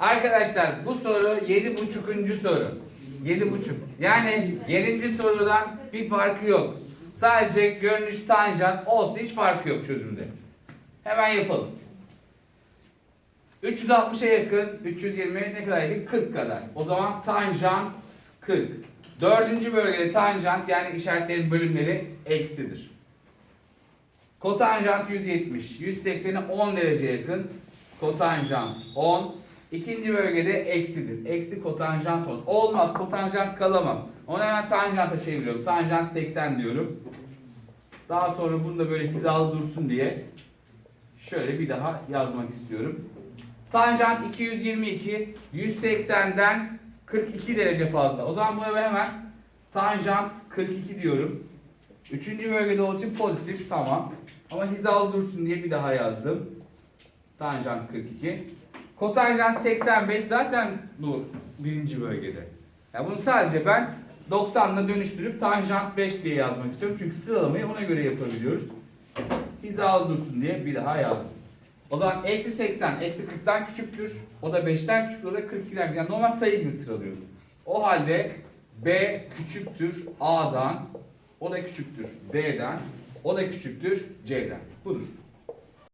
Arkadaşlar bu soru yedi buçukuncu soru. Yedi buçuk. Yani yedinci sorudan bir farkı yok. Sadece görünüş tanjant olsa hiç farkı yok çözümde. Hemen yapalım. 360'a yakın, 320 ne kadar yakın? 40 kadar. O zaman tanjant 40. Dördüncü bölgede tanjant yani işaretlerin bölümleri eksidir. Kotanjant 170. 180'e 10 derece yakın. Kotanjant 10. İkinci bölgede eksidir. Eksi kotanjant 10. Olmaz. Kotanjant kalamaz. Onu hemen tanjanta çeviriyorum. Tanjant 80 diyorum. Daha sonra bunu da böyle hizalı dursun diye şöyle bir daha yazmak istiyorum. Tanjant 222. 180'den 42 derece fazla. O zaman buna hemen tanjant 42 diyorum. Üçüncü bölgede olduğu için pozitif tamam. Ama hizalı dursun diye bir daha yazdım. Tanjant 42. Kotanjant 85 zaten bu birinci bölgede. Ya bunu sadece ben 90'la dönüştürüp tanjant 5 diye yazmak istiyorum. Çünkü sıralamayı ona göre yapabiliyoruz. Hizalı dursun diye bir daha yazdım. O zaman eksi 80 eksi 40'tan küçüktür. O da 5'ten küçüktür. O da 42'den yani normal sayı gibi sıralıyorum. O halde B küçüktür A'dan. O da küçüktür B'den. O da küçüktür C'den. Budur.